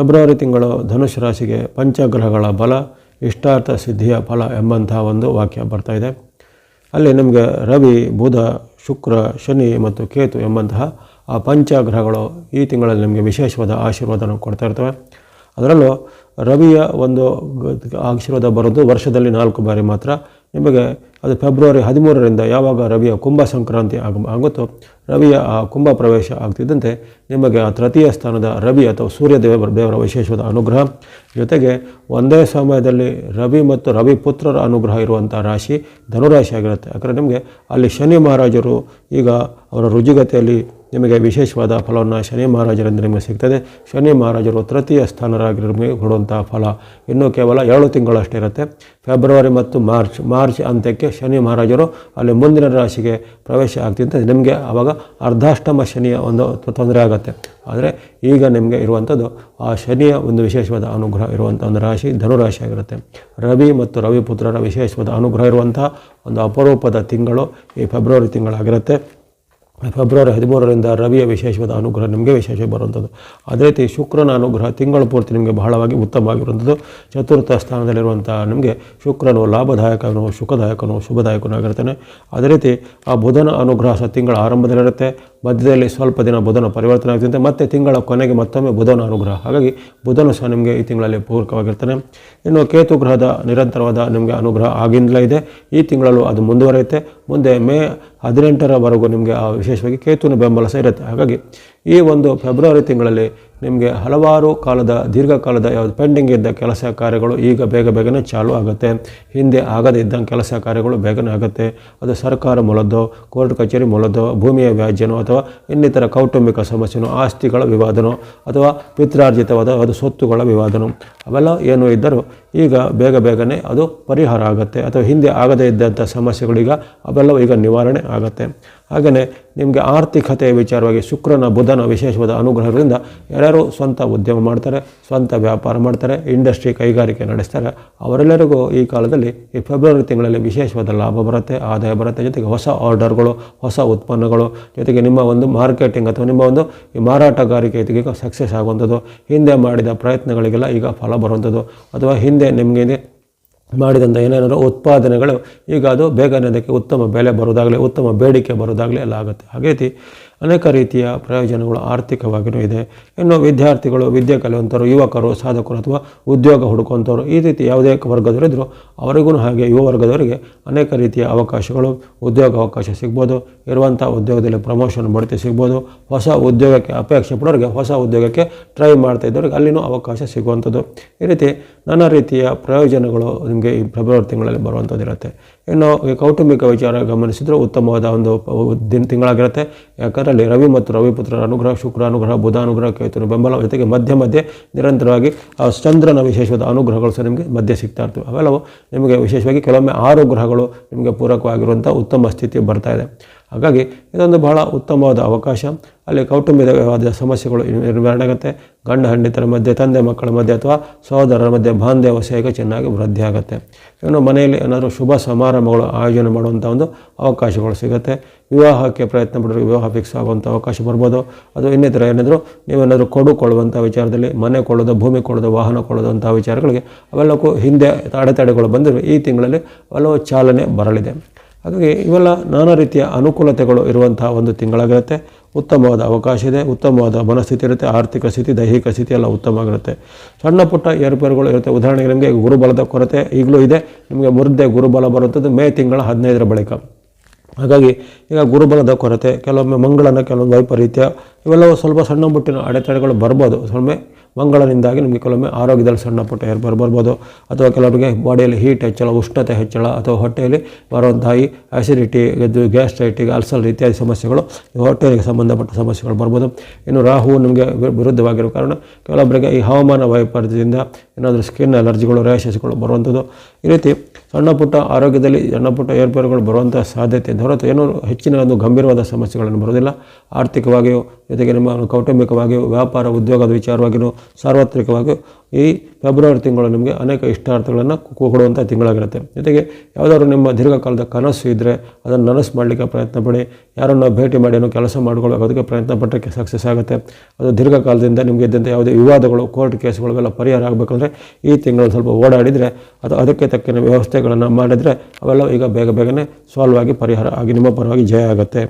February ತಿಂಗಳು ಧನುಷ್ ರಾಶಿಗೆ ಪಂಚಗ್ರಹಗಳ ಬಲ, ಇಷ್ಟಾರ್ಥ ಸಿದ್ಧಿಯ ಫಲ ಎಂಬಂತಹ ಒಂದು ವಾಕ್ಯ ಬರ್ತಾ ಇದೆ. ಅಲ್ಲಿ ನಮಗೆ ರವಿ, ಬುಧ, ಶುಕ್ರ, ಶನಿ ಮತ್ತು ಕೇತು ಎಂಬಂತಹ ಆ ಪಂಚಗ್ರಹಗಳು ಈ ತಿಂಗಳಲ್ಲಿ ನಮಗೆ ವಿಶೇಷವಾದ ಆಶೀರ್ವಾದವನ್ನು ಕೊಡ್ತಾ ಇರ್ತವೆ. ಅದರಲ್ಲೂ ರವಿಯ ಒಂದು ಆಶೀರ್ವಾದ ಬರೋದು ವರ್ಷದಲ್ಲಿ ನಾಲ್ಕು ಬಾರಿ ಮಾತ್ರ. ನಿಮಗೆ ಅದು ಫೆಬ್ರವರಿ ಹದಿಮೂರರಿಂದ ಯಾವಾಗ ರವಿಯ ಕುಂಭ ಸಂಕ್ರಾಂತಿ ಆಗ ಆಗುತ್ತೋ, ರವಿಯ ಆ ಕುಂಭ ಪ್ರವೇಶ ಆಗ್ತಿದ್ದಂತೆ ನಿಮಗೆ ಆ ತೃತೀಯ ಸ್ಥಾನದ ರವಿ ಅಥವಾ ಸೂರ್ಯ ದೇವ ದೇವರ ವಿಶೇಷವಾದ ಅನುಗ್ರಹ. ಜೊತೆಗೆ ಒಂದೇ ಸಮಯದಲ್ಲಿ ರವಿ ಮತ್ತು ರವಿ ಪುತ್ರರ ಅನುಗ್ರಹ ಇರುವಂಥ ರಾಶಿ ಧನುರಾಶಿ ಆಗಿರುತ್ತೆ. ಯಾಕಂದರೆ ನಿಮಗೆ ಅಲ್ಲಿ ಶನಿ ಮಹಾರಾಜರು ಈಗ ಅವರ ರುಜುಗತಿಯಲ್ಲಿ ನಿಮಗೆ ವಿಶೇಷವಾದ ಫಲವನ್ನು ಶನಿ ಮಹಾರಾಜರಿಂದ ನಿಮಗೆ ಸಿಗ್ತದೆ. ಶನಿ ಮಹಾರಾಜರು ತೃತೀಯ ಸ್ಥಾನರಾಗಿ ನಿಮಗೆ ಕೊಡುವಂಥ ಫಲ ಇನ್ನೂ ಕೇವಲ ಎರಡು ತಿಂಗಳಷ್ಟೇ ಇರುತ್ತೆ. ಫೆಬ್ರವರಿ ಮತ್ತು ಮಾರ್ಚ್ ಮಾರ್ಚ್ ಅಂತ್ಯಕ್ಕೆ ಶನಿ ಮಹಾರಾಜರು ಅಲ್ಲಿ ಮುಂದಿನ ರಾಶಿಗೆ ಪ್ರವೇಶ ಆಗ್ತಿದ್ದಂತೆ ನಿಮಗೆ ಆವಾಗ ಅರ್ಧಾಷ್ಟಮ ಶನಿಯ ಒಂದು ತೊಂದರೆ ಆಗುತ್ತೆ. ಆದರೆ ಈಗ ನಿಮಗೆ ಇರುವಂಥದ್ದು ಆ ಶನಿಯ ಒಂದು ವಿಶೇಷವಾದ ಅನುಗ್ರಹ ಇರುವಂಥ ಒಂದು ರಾಶಿ ಧನುರಾಶಿ ಆಗಿರುತ್ತೆ. ರವಿ ಮತ್ತು ರವಿ ಪುತ್ರರ ವಿಶೇಷವಾದ ಅನುಗ್ರಹ ಇರುವಂಥ ಒಂದು ಅಪರೂಪದ ತಿಂಗಳು ಈ ಫೆಬ್ರವರಿ ತಿಂಗಳಾಗಿರುತ್ತೆ. ಫೆಬ್ರವರಿ ಹದಿಮೂರರಿಂದ ರವಿಯ ವಿಶೇಷವಾದ ಅನುಗ್ರಹ ನಿಮಗೆ ವಿಶೇಷ ಬರುವಂಥದ್ದು. ಅದೇ ರೀತಿ ಶುಕ್ರನ ಅನುಗ್ರಹ ತಿಂಗಳ ಪೂರ್ತಿ ನಿಮಗೆ ಬಹಳವಾಗಿ ಉತ್ತಮವಾಗಿರುವಂಥದ್ದು. ಚತುರ್ಥ ಸ್ಥಾನದಲ್ಲಿರುವಂಥ ನಿಮಗೆ ಶುಕ್ರನು ಲಾಭದಾಯಕನು, ಸುಖದಾಯಕನು, ಶುಭದಾಯಕನೂ ಆಗಿರ್ತಾನೆ ಅದೇ ರೀತಿ ಆ ಬುಧನ ಅನುಗ್ರಹ ಸಹ ತಿಂಗಳ ಆರಂಭದಲ್ಲಿರುತ್ತೆ. ಮಧ್ಯದಲ್ಲಿ ಸ್ವಲ್ಪ ದಿನ ಬುಧನ ಪರಿವರ್ತನೆ ಆಗ್ತಿದೆ ಮತ್ತು ತಿಂಗಳ ಕೊನೆಗೆ ಮತ್ತೊಮ್ಮೆ ಬುಧನ ಅನುಗ್ರಹ. ಹಾಗಾಗಿ ಬುಧನು ಸಹ ನಿಮಗೆ ಈ ತಿಂಗಳಲ್ಲಿ ಪೂರಕವಾಗಿರ್ತಾನೆ. ಇನ್ನು ಕೇತು ಗ್ರಹದ ನಿರಂತರವಾದ ನಿಮಗೆ ಅನುಗ್ರಹ ಆಗಿಂದಲೇ ಇದೆ. ಈ ತಿಂಗಳಲ್ಲೂ ಅದು ಮುಂದುವರಿಯುತ್ತೆ. ಮುಂದೆ ಮೇ ಹದಿನೆಂಟರವರೆಗೂ ನಿಮಗೆ ಆ ವಿಶೇಷವಾಗಿ ಕೇತುವಿನ ಬೆಂಬಲ ಸಹ ಇರುತ್ತೆ. ಹಾಗಾಗಿ ಈ ಒಂದು ಫೆಬ್ರವರಿ ತಿಂಗಳಲ್ಲಿ ನಿಮಗೆ ಹಲವಾರು ಕಾಲದ, ದೀರ್ಘಕಾಲದ ಯಾವುದು ಪೆಂಡಿಂಗ್ ಇದ್ದ ಕೆಲಸ ಕಾರ್ಯಗಳು ಈಗ ಬೇಗ ಬೇಗನೆ ಚಾಲೂ ಆಗುತ್ತೆ. ಹಿಂದೆ ಆಗದೇ ಇದ್ದಂಗೆ ಕೆಲಸ ಕಾರ್ಯಗಳು ಬೇಗನೆ ಆಗುತ್ತೆ. ಅದು ಸರ್ಕಾರ ಮೂಲದ್ದೋ, ಕೋರ್ಟ್ ಕಚೇರಿ ಮೂಲದ್ದೋ, ಭೂಮಿಯ ವ್ಯಾಜ್ಯನೋ ಅಥವಾ ಇನ್ನಿತರ ಕೌಟುಂಬಿಕ ಸಮಸ್ಯೆನೋ, ಆಸ್ತಿಗಳ ವಿವಾದನೋ ಅಥವಾ ಪಿತ್ರಾರ್ಜಿತವಾದ ಅದು ಸ್ವತ್ತುಗಳ ವಿವಾದನೋ, ಅವೆಲ್ಲ ಏನು ಇದ್ದರೂ ಈಗ ಬೇಗ ಬೇಗನೆ ಅದು ಪರಿಹಾರ ಆಗುತ್ತೆ. ಅಥವಾ ಹಿಂದೆ ಆಗದೇ ಇದ್ದಂಥ ಸಮಸ್ಯೆಗಳೀಗ ಅವೆಲ್ಲವೂ ಈಗ ನಿವಾರಣೆ ಆಗುತ್ತೆ. ಹಾಗೆಯೇ ನಿಮಗೆ ಆರ್ಥಿಕತೆಯ ವಿಚಾರವಾಗಿ ಶುಕ್ರನ, ಬುಧನ ವಿಶೇಷವಾದ ಅನುಗ್ರಹಗಳಿಂದ ಯಾರ್ಯಾರು ಸ್ವಂತ ಉದ್ಯಮ ಮಾಡ್ತಾರೆ, ಸ್ವಂತ ವ್ಯಾಪಾರ ಮಾಡ್ತಾರೆ, ಇಂಡಸ್ಟ್ರಿ ಕೈಗಾರಿಕೆ ನಡೆಸ್ತಾರೆ. ಅವರೆಲ್ಲರಿಗೂ ಈ ಕಾಲದಲ್ಲಿ ಈ ಫೆಬ್ರವರಿ ತಿಂಗಳಲ್ಲಿ ವಿಶೇಷವಾದ ಲಾಭ ಬರುತ್ತೆ, ಆದಾಯ ಬರುತ್ತೆ. ಜೊತೆಗೆ ಹೊಸ ಆರ್ಡರ್ಗಳು, ಹೊಸ ಉತ್ಪನ್ನಗಳು, ಜೊತೆಗೆ ನಿಮ್ಮ ಒಂದು ಮಾರ್ಕೆಟಿಂಗ್ ಅಥವಾ ನಿಮ್ಮ ಒಂದು ಮಾರಾಟಗಾರಿಕೆ ಜೊತೆಗೆ ಸಕ್ಸಸ್ ಆಗುವಂಥದ್ದು. ಹಿಂದೆ ಮಾಡಿದ ಪ್ರಯತ್ನಗಳಿಗೆಲ್ಲ ಈಗ ಫಲ ಬರುವಂಥದ್ದು. ಅಥವಾ ಹಿಂದೆ ನಿಮಗೆ ಮಾಡಿದಂಥ ಏನೇನಾದ್ರು ಉತ್ಪಾದನೆಗಳು, ಈಗ ಅದು ಬೇಗನೆ ಅದಕ್ಕೆ ಉತ್ತಮ ಬೆಲೆ ಬರೋದಾಗಲಿ, ಉತ್ತಮ ಬೇಡಿಕೆ ಬರೋದಾಗಲಿ ಎಲ್ಲ ಆಗುತ್ತೆ. ಹಾಗೇತಿ ಅನೇಕ ರೀತಿಯ ಪ್ರಯೋಜನಗಳು ಆರ್ಥಿಕವಾಗಿಯೂ ಇದೆ. ಇನ್ನು ವಿದ್ಯಾರ್ಥಿಗಳು, ವಿದ್ಯೆ ಕಲಿಯುವಂಥವ್ರು, ಯುವಕರು, ಸಾಧಕರು ಅಥವಾ ಉದ್ಯೋಗ ಹುಡುಕುವಂಥವ್ರು ಈ ರೀತಿ ಯಾವುದೇ ವರ್ಗದವರಿದ್ದರೂ ಅವರಿಗೂ ಹಾಗೆ ಯುವ ವರ್ಗದವರಿಗೆ ಅನೇಕ ರೀತಿಯ ಅವಕಾಶಗಳು, ಉದ್ಯೋಗ ಅವಕಾಶ ಸಿಗ್ಬೋದು. ಇರುವಂಥ ಉದ್ಯೋಗದಲ್ಲಿ ಪ್ರಮೋಷನ್ ಬಡ್ತಿ ಸಿಗ್ಬೋದು. ಹೊಸ ಉದ್ಯೋಗಕ್ಕೆ ಅಪೇಕ್ಷೆ ಪಡೋರಿಗೆ ಹೊಸ ಉದ್ಯೋಗಕ್ಕೆ ಟ್ರೈ ಮಾಡ್ತಾ ಇದ್ದವ್ರಿಗೆ ಅಲ್ಲಿನೂ ಅವಕಾಶ ಸಿಗುವಂಥದ್ದು. ಈ ರೀತಿ ನಾನಾ ರೀತಿಯ ಪ್ರಯೋಜನಗಳು ನಿಮಗೆ ಈ ಫೆಬ್ರವರಿ ತಿಂಗಳಲ್ಲಿ ಬರುವಂಥದ್ದು ಇರುತ್ತೆ. ಇನ್ನು ಕೌಟುಂಬಿಕ ವಿಚಾರ ಗಮನಿಸಿದ್ರೆ ಉತ್ತಮವಾದ ಒಂದು ದಿನ, ತಿಂಗಳಾಗಿರುತ್ತೆ. ಯಾಕಂದರೆ ಅಲ್ಲಿ ರವಿ ಮತ್ತು ರವಿಪುತ್ರರ ಅನುಗ್ರಹ, ಶುಕ್ರ ಅನುಗ್ರಹ, ಬುಧ ಅನುಗ್ರಹ ಕೇತುನ ಬೆಂಬಲ ಜೊತೆಗೆ ಮಧ್ಯ ಮಧ್ಯೆ ನಿರಂತರವಾಗಿ ಚಂದ್ರನ ವಿಶೇಷವಾದ ಅನುಗ್ರಹಗಳು ಸಹ ನಿಮಗೆ ಮಧ್ಯೆ ಸಿಗ್ತಾ ಇರ್ತವೆ. ಅವೆಲ್ಲವೂ ನಿಮಗೆ ವಿಶೇಷವಾಗಿ ಕೆಲವೊಮ್ಮೆ ಆರು ಗ್ರಹಗಳು ನಿಮಗೆ ಪೂರಕವಾಗಿರುವಂಥ ಉತ್ತಮ ಸ್ಥಿತಿ ಬರ್ತಾ ಇದೆ. ಹಾಗಾಗಿ ಇದೊಂದು ಬಹಳ ಉತ್ತಮವಾದ ಅವಕಾಶ. ಅಲ್ಲಿ ಕೌಟುಂಬಿಕವಾದ ಸಮಸ್ಯೆಗಳು ನಿರ್ವಹಣೆ ಆಗುತ್ತೆ ಗಂಡ ಹಂಡಿತರ ಮಧ್ಯೆ, ತಂದೆ, ಮಕ್ಕಳ ಮಧ್ಯೆ ಅಥವಾ ಸಹೋದರರ ಮಧ್ಯೆ ಬಾಂಧವ್ಯ ಸಹ ಚೆನ್ನಾಗಿ ವೃದ್ಧಿ ಆಗುತ್ತೆ. ಇನ್ನು ಮನೆಯಲ್ಲಿ ಏನಾದರೂ ಶುಭ ಸಮಾರಂಭಗಳು ಆಯೋಜನೆ ಮಾಡುವಂಥ ಒಂದು ಅವಕಾಶಗಳು ಸಿಗುತ್ತೆ. ವಿವಾಹಕ್ಕೆ ಪ್ರಯತ್ನ ಪಡೋರು ವಿವಾಹ ಫಿಕ್ಸ್ ಆಗುವಂಥ ಅವಕಾಶ ಬರ್ಬೋದು. ಅದು ಇನ್ನಿತರ ಏನಾದರೂ ನೀವೇನಾದರೂ ಕೊಡುಕೊಳ್ಳುವಂಥ ವಿಚಾರದಲ್ಲಿ, ಮನೆ ಕೊಳ್ಳೋದು, ಭೂಮಿ ಕೊಳ್ಳೋದು, ವಾಹನ ಕೊಳ್ಳೋದು ವಿಚಾರಗಳಿಗೆ ಅವೆಲ್ಲಕ್ಕೂ ಹಿಂದೆ ಅಡೆತಡೆಗಳು ಬಂದರೂ ಈ ತಿಂಗಳಲ್ಲಿ ಅವೆಲ್ಲವೂ ಚಾಲನೆ ಬರಲಿದೆ. ಹಾಗಾಗಿ ಇವೆಲ್ಲ ನಾನಾ ರೀತಿಯ ಅನುಕೂಲತೆಗಳು ಇರುವಂತಹ ಒಂದು ತಿಂಗಳಾಗಿರುತ್ತೆ. ಉತ್ತಮವಾದ ಅವಕಾಶ ಇದೆ, ಉತ್ತಮವಾದ ಮನಸ್ಥಿತಿ ಇರುತ್ತೆ, ಆರ್ಥಿಕ ಸ್ಥಿತಿ, ದೈಹಿಕ ಸ್ಥಿತಿ ಎಲ್ಲ ಉತ್ತಮವಾಗಿರುತ್ತೆ. ಸಣ್ಣ ಪುಟ್ಟ ಏರ್ಪೇರುಗಳು ಇರುತ್ತೆ. ಉದಾಹರಣೆಗೆ ನಿಮಗೆ ಗುರುಬಲದ ಕೊರತೆ ಈಗಲೂ ಇದೆ. ನಿಮಗೆ ಮುದ್ದೆ ಗುರುಬಲ ಬರುತ್ತದೆ ಮೇ ತಿಂಗಳ ಹದಿನೈದರ ಬಳಿಕ. ಹಾಗಾಗಿ ಈಗ ಗುರುಬಲದ ಕೊರತೆ, ಕೆಲವೊಮ್ಮೆ ಮಂಗಳನ, ಕೆಲವೊಂದು ವೈಪರೀತ್ಯ ಇವೆಲ್ಲವೂ ಸ್ವಲ್ಪ ಸಣ್ಣ ಮುಟ್ಟಿನ ಅಡೆತಡೆಗಳು ಬರ್ಬೋದು. ಸ್ವಲ್ಪ ಮಂಗಳನಿಂದಾಗಿ ನಿಮಗೆ ಕೆಲವೊಮ್ಮೆ ಆರೋಗ್ಯದಲ್ಲಿ ಸಣ್ಣ ಪುಟ್ಟ ಏರ್ಪೇರು ಬರ್ಬೋದು. ಅಥವಾ ಕೆಲವರಿಗೆ ಬಾಡಿಯಲ್ಲಿ ಹೀಟ್ ಹೆಚ್ಚಳ, ಉಷ್ಣತೆ ಹೆಚ್ಚಳ ಅಥವಾ ಹೊಟ್ಟೆಯಲ್ಲಿ ಬರುವಂತಹ ಈ ಆಸಿಡಿಟಿ ಇದು ಗ್ಯಾಸ್ಟ್ರೈಟಿಗೆ ಅಲ್ಸಲ್ ಇತ್ಯಾದಿ ಸಮಸ್ಯೆಗಳು ಹೊಟ್ಟೆಗೆ ಸಂಬಂಧಪಟ್ಟ ಸಮಸ್ಯೆಗಳು ಬರ್ಬೋದು. ಇನ್ನು ರಾಹು ನಿಮಗೆ ವಿರುದ್ಧವಾಗಿರೋ ಕಾರಣ ಕೆಲವೊಬ್ಬರಿಗೆ ಈ ಹವಾಮಾನ ವೈಪರೀತ್ಯದಿಂದ ಏನಾದರೂ ಸ್ಕಿನ್ ಅಲರ್ಜಿಗಳು ರ್ಯಾಷಸ್ಗಳು ಬರುವಂಥದ್ದು. ಈ ರೀತಿ ಸಣ್ಣ ಪುಟ್ಟ ಆರೋಗ್ಯದಲ್ಲಿ ಸಣ್ಣ ಪುಟ್ಟ ಏರ್ಪೇರುಗಳು ಬರುವಂಥ ಸಾಧ್ಯತೆ ಹೊರತು ಏನೋ ಹೆಚ್ಚಿನ ಒಂದು ಗಂಭೀರವಾದ ಸಮಸ್ಯೆಗಳನ್ನು ಬರೋದಿಲ್ಲ ಆರ್ಥಿಕವಾಗಿಯೂ ಜೊತೆಗೆ ನಿಮ್ಮ ಕೌಟುಂಬಿಕವಾಗಿ ವ್ಯಾಪಾರ ಉದ್ಯೋಗದ ವಿಚಾರವಾಗಿಯೂ ಸಾರ್ವತ್ರಿಕವಾಗಿ ಈ ಫೆಬ್ರವರಿ ತಿಂಗಳು ನಿಮಗೆ ಅನೇಕ ಇಷ್ಟಾರ್ಥಗಳನ್ನು ಕೊಡುವಂಥ ತಿಂಗಳಾಗಿರುತ್ತೆ. ಜೊತೆಗೆ ಯಾವುದಾದ್ರು ನಿಮ್ಮ ದೀರ್ಘಕಾಲದ ಕನಸು ಇದ್ದರೆ ಅದನ್ನು ನನಸು ಮಾಡಲಿಕ್ಕೆ ಪ್ರಯತ್ನ ಪಡಿ. ಯಾರನ್ನು ಭೇಟಿ ಮಾಡಿ ಏನೋ ಕೆಲಸ ಅದಕ್ಕೆ ಪ್ರಯತ್ನ ಪಟ್ಟರೆ ಸಕ್ಸಸ್ ಆಗುತ್ತೆ. ಅದು ದೀರ್ಘಕಾಲದಿಂದ ನಿಮಗೆ ಇದ್ದಂಥ ಯಾವುದೇ ವಿವಾದಗಳು ಕೋರ್ಟ್ ಕೇಸ್ಗಳಿಗೆಲ್ಲ ಪರಿಹಾರ ಆಗಬೇಕಂದ್ರೆ ಈ ತಿಂಗಳು ಸ್ವಲ್ಪ ಓಡಾಡಿದರೆ ಅದು ಅದಕ್ಕೆ ತಕ್ಕಿನ ವ್ಯವಸ್ಥೆಗಳನ್ನು ಮಾಡಿದರೆ ಅವೆಲ್ಲ ಈಗ ಬೇಗ ಬೇಗನೆ ಸಾಲ್ವ್ ಆಗಿ ಪರಿಹಾರ ಆಗಿ ನಿಮ್ಮ ಪರವಾಗಿ ಜಯ ಆಗುತ್ತೆ.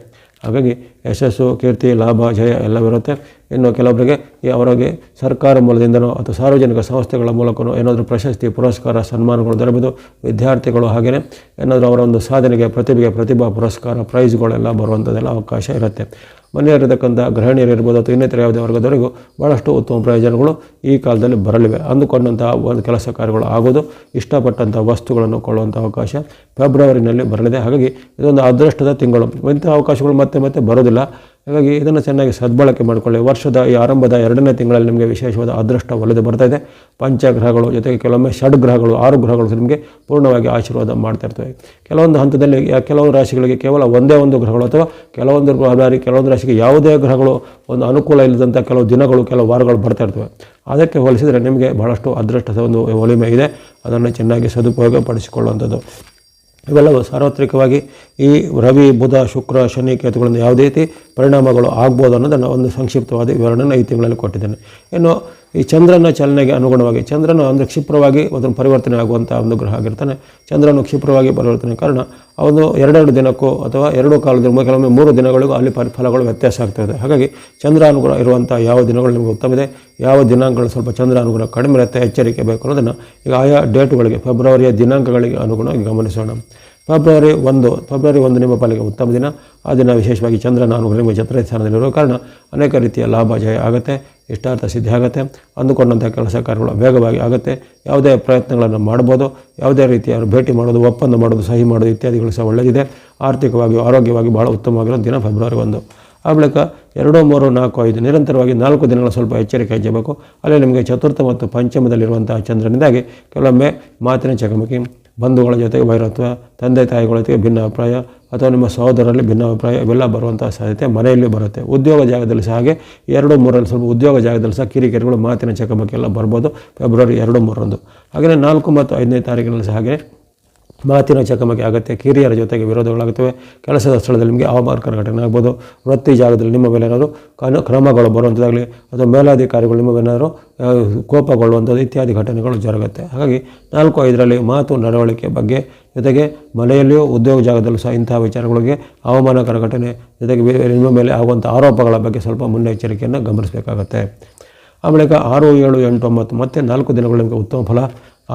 ಹಾಗಾಗಿ ಯಶಸ್ಸು, ಕೀರ್ತಿ, ಲಾಭ, ಜಯ ಎಲ್ಲವಿರುತ್ತೆ ಇನ್ನು ಕೆಲವೊಬ್ಬರಿಗೆ ಅವರಿಗೆ ಸರ್ಕಾರ ಮೂಲದಿಂದನೋ ಅಥವಾ ಸಾರ್ವಜನಿಕ ಸಂಸ್ಥೆಗಳ ಮೂಲಕನೋ ಏನಾದರೂ ಪ್ರಶಸ್ತಿ, ಪುರಸ್ಕಾರ, ಸನ್ಮಾನಗಳು ದೊರಬೋದು. ವಿದ್ಯಾರ್ಥಿಗಳು ಹಾಗೆಯೇ ಏನಾದರೂ ಅವರ ಒಂದು ಸಾಧನೆಗೆ, ಪ್ರತಿಭೆಗೆ ಪ್ರತಿಭಾ ಪುರಸ್ಕಾರ ಪ್ರೈಸ್ಗಳೆಲ್ಲ ಬರುವಂಥದ್ದೆಲ್ಲ ಅವಕಾಶ ಇರುತ್ತೆ. ಮನೆಯಲ್ಲಿರತಕ್ಕಂಥ ಗೃಹಿಣಿಯರಿರ್ಬೋದು ಅಥವಾ ಇನ್ನಿತರ ಯಾವುದೇ ವರ್ಗದವರೆಗೂ ಭಾಳಷ್ಟು ಉತ್ತಮ ಪ್ರಯೋಜನಗಳು ಈ ಕಾಲದಲ್ಲಿ ಬರಲಿವೆ. ಅಂದುಕೊಂಡಂತಹ ಒಂದು ಕೆಲಸ ಕಾರ್ಯಗಳು ಆಗೋದು ಇಷ್ಟಪಟ್ಟಂಥ ವಸ್ತುಗಳನ್ನು ಕೊಳ್ಳುವಂಥ ಅವಕಾಶ ಫೆಬ್ರವರಿನಲ್ಲಿ ಬರಲಿದೆ. ಹಾಗಾಗಿ ಇದೊಂದು ಅದೃಷ್ಟದ ತಿಂಗಳು. ಇಂಥ ಅವಕಾಶಗಳು ಮತ್ತೆ ಮತ್ತೆ ಬರೋದಿಲ್ಲ ಹಾಗಾಗಿ ಇದನ್ನು ಚೆನ್ನಾಗಿ ಸದ್ಬಳಕೆ ಮಾಡಿಕೊಳ್ಳಿ. ವರ್ಷದ ಈ ಆರಂಭದ ಎರಡನೇ ತಿಂಗಳಲ್ಲಿ ನಿಮಗೆ ವಿಶೇಷವಾದ ಅದೃಷ್ಟ ಒಲಿದು ಬರ್ತಾ ಇದೆ. ಪಂಚಗ್ರಹಗಳು ಜೊತೆಗೆ ಕೆಲವೊಮ್ಮೆ ಷಡ್ಗ್ರಹಗಳು ಆರು ಗ್ರಹಗಳು ನಿಮಗೆ ಪೂರ್ಣವಾಗಿ ಆಶೀರ್ವಾದ ಮಾಡ್ತಾ ಇರ್ತವೆ. ಕೆಲವೊಂದು ಹಂತದಲ್ಲಿ ಕೆಲವೊಂದು ಕೆಲವು ರಾಶಿಗಳಿಗೆ ಕೇವಲ ಒಂದೇ ಒಂದು ಗ್ರಹಗಳು ಅಥವಾ ಕೆಲವೊಂದು ಬಾರಿ ಕೆಲವೊಂದು ರಾಶಿಗೆ ಯಾವುದೇ ಗ್ರಹಗಳು ಒಂದು ಅನುಕೂಲ ಇಲ್ಲದಂಥ ಕೆಲವು ದಿನಗಳು, ಕೆಲವು ವಾರಗಳು ಬರ್ತಾ ಇರ್ತವೆ. ಅದಕ್ಕೆ ಹೋಲಿಸಿದರೆ ನಿಮಗೆ ಬಹಳಷ್ಟು ಅದೃಷ್ಟದ ಒಂದು ಒಲಿಮೆ ಇದೆ. ಅದನ್ನು ಚೆನ್ನಾಗಿ ಸದುಪಯೋಗ ಪಡಿಸಿಕೊಳ್ಳುವಂಥದ್ದು ಇವೆಲ್ಲವೂ ಸಾರ್ವತ್ರಿಕವಾಗಿ ಈ ರವಿ, ಬುಧ, ಶುಕ್ರ, ಶನಿ ಕೇತುಗಳಿಂದ ಯಾವುದೇ ರೀತಿ ಪರಿಣಾಮಗಳು ಆಗ್ಬೋದು ಅನ್ನೋದನ್ನು ಒಂದು ಸಂಕ್ಷಿಪ್ತವಾದ ವಿವರಣೆಯನ್ನು ಈ ತಿಂಗಳಲ್ಲಿ ಕೊಟ್ಟಿದ್ದೇನೆ. ಇನ್ನು ಈ ಚಂದ್ರನ ಚಲನೆಗೆ ಅನುಗುಣವಾಗಿ ಚಂದ್ರನು ಅಂದರೆ ಕ್ಷಿಪ್ರವಾಗಿ ಅದನ್ನು ಪರಿವರ್ತನೆ ಆಗುವಂಥ ಒಂದು ಗ್ರಹ ಆಗಿರ್ತಾನೆ. ಚಂದ್ರನು ಕ್ಷಿಪ್ರವಾಗಿ ಪರಿವರ್ತನೆ ಕಾರಣ ಅವನು ಎರಡೆರಡು ದಿನಕ್ಕೂ ಅಥವಾ ಎರಡು ಕಾಲದ ಕೆಲವೊಮ್ಮೆ ಮೂರು ದಿನಗಳಿಗೂ ಅಲ್ಲಿ ಫಲಗಳು ವ್ಯತ್ಯಾಸ ಇದೆ. ಹಾಗಾಗಿ ಚಂದ್ರ ಅನುಗುಣ ಇರುವಂಥ ಯಾವ ದಿನಗಳು ನಿಮಗೆ ಉತ್ತಮ ಇದೆ ಯಾವ ದಿನಾಂಕಗಳು ಸ್ವಲ್ಪ ಚಂದ್ರ ಅನುಗುಣ ಕಡಿಮೆ ಇರುತ್ತೆ? ಎಚ್ಚರಿಕೆ ಬೇಕು ಅನ್ನೋದನ್ನು ಈಗ ಆಯಾ ಡೇಟ್ಗಳಿಗೆ, ಫೆಬ್ರವರಿಯ ದಿನಾಂಕಗಳಿಗೆ ಅನುಗುಣವಾಗಿ ಗಮನಿಸೋಣ. ಫೆಬ್ರವರಿ ಒಂದು ಫೆಬ್ರವರಿ ಒಂದು ನಿಮ್ಮ ಪಾಲಿಗೆ ಉತ್ತಮ ದಿನ. ಆ ದಿನ ವಿಶೇಷವಾಗಿ ಚಂದ್ರ, ನಾನು ನಿಮ್ಮ ಚಂದ್ರ ಸ್ಥಾನದಲ್ಲಿರುವ ಕಾರಣ ಅನೇಕ ರೀತಿಯ ಲಾಭ, ಜಯ ಆಗುತ್ತೆ, ಇಷ್ಟಾರ್ಥ ಸಿದ್ಧಿ ಆಗುತ್ತೆ. ಅಂದುಕೊಂಡಂಥ ಕೆಲಸ ಕಾರ್ಯಗಳು ವೇಗವಾಗಿ ಆಗುತ್ತೆ. ಯಾವುದೇ ಪ್ರಯತ್ನಗಳನ್ನು ಮಾಡ್ಬೋದು ಯಾವುದೇ ರೀತಿಯ ಭೇಟಿ ಮಾಡೋದು, ಒಪ್ಪಂದ ಮಾಡೋದು, ಸಹಿ ಮಾಡೋದು ಇತ್ಯಾದಿಗಳು ಸಹ ಒಳ್ಳೆಯದಿದೆ ಆರ್ಥಿಕವಾಗಿ, ಆರೋಗ್ಯವಾಗಿ ಭಾಳ ಉತ್ತಮವಾಗಿರೋ ದಿನ ಫೆಬ್ರವರಿ ಒಂದು. ಆ ಬಳಿಕ ಎರಡು, ಮೂರು, ನಾಲ್ಕು, ಐದು, ನಿರಂತರವಾಗಿ ನಾಲ್ಕು ದಿನಗಳ ಸ್ವಲ್ಪ ಎಚ್ಚರಿಕೆ ಹೆಚ್ಚಬೇಕು ಅಲ್ಲಿ ನಿಮಗೆ ಚತುರ್ಥ ಮತ್ತು ಪಂಚಮದಲ್ಲಿರುವಂತಹ ಚಂದ್ರನಿಂದಾಗಿ ಕೆಲವೊಮ್ಮೆ ಮಾತಿನ ಚಕಮಕಿ ಬಂಧುಗಳ ಜೊತೆಗೆ ವೈರತ್ವ ತಂದೆ ತಾಯಿಗಳ ಜೊತೆಗೆ ಭಿನ್ನ ಅಭಿಪ್ರಾಯ ಅಥವಾ ನಿಮ್ಮ ಸಹೋದರರಲ್ಲಿ ಭಿನ್ನ ಅಭಿಪ್ರಾಯ ಇವೆಲ್ಲ ಬರುವಂಥ ಸಾಧ್ಯತೆ ಮನೆಯಲ್ಲಿ ಬರುತ್ತೆ. ಉದ್ಯೋಗ ಜಾಗದಲ್ಲಿ ಸಹ ಹಾಗೆ ಎರಡು ಮೂರಲ್ಲಿ ಸ್ವಲ್ಪ ಉದ್ಯೋಗ ಜಾಗದಲ್ಲಿ ಸಹ ಕಿರಿಕಿರಿಗಳು ಮಾತಿನ ಚಕಮಕಿ ಎಲ್ಲ ಬರ್ಬೋದು ಫೆಬ್ರವರಿ ಎರಡು ಮೂರರಂದು. ಹಾಗೆಯೇ ನಾಲ್ಕು ಮತ್ತು ಐದನೇ ತಾರೀಕಿನಲ್ಲಿ ಸಹ ಹಾಗೆ ಮಾತಿನ ಚಕಮಕಿ ಆಗುತ್ತೆ. ಕಿರಿಯರ ಜೊತೆಗೆ ವಿರೋಧಗಳಾಗುತ್ತವೆ. ಕೆಲಸದ ಸ್ಥಳದಲ್ಲಿ ನಿಮಗೆ ಅವಮಾನಕರ ಘಟನೆ ಆಗ್ಬೋದು. ವೃತ್ತಿ ಜಾಗದಲ್ಲಿ ನಿಮ್ಮ ಮೇಲೆ ಏನಾದರೂ ಕ್ರಮಗಳು ಬರುವಂಥದ್ದಾಗಲಿ ಅಥವಾ ಮೇಲಾಧಿಕಾರಿಗಳು ನಿಮ್ಮ ಏನಾದರೂ ಕೋಪಗೊಳ್ಳುವಂಥದ್ದು ಇತ್ಯಾದಿ ಘಟನೆಗಳು ಜರುಗುತ್ತೆ. ಹಾಗಾಗಿ ನಾಲ್ಕು ಐದರಲ್ಲಿ ಮಾತು ನಡವಳಿಕೆ ಬಗ್ಗೆ, ಜೊತೆಗೆ ಮನೆಯಲ್ಲಿಯೂ ಉದ್ಯೋಗ ಜಾಗದಲ್ಲೂ ಸಹ ಇಂತಹ ವಿಚಾರಗಳಿಗೆ ಅವಮಾನಕರ ಘಟನೆ ಜೊತೆಗೆ ನಿಮ್ಮ ಮೇಲೆ ಆಗುವಂಥ ಆರೋಪಗಳ ಬಗ್ಗೆ ಸ್ವಲ್ಪ ಮುನ್ನೆಚ್ಚರಿಕೆಯನ್ನು ಗಮನಿಸಬೇಕಾಗತ್ತೆ. ಆ ಬಳಿಕ ಆರು ಏಳು ಎಂಟು ಒಂಬತ್ತು, ಮತ್ತೆ ನಾಲ್ಕು ದಿನಗಳು ನಿಮಗೆ ಉತ್ತಮ ಫಲ.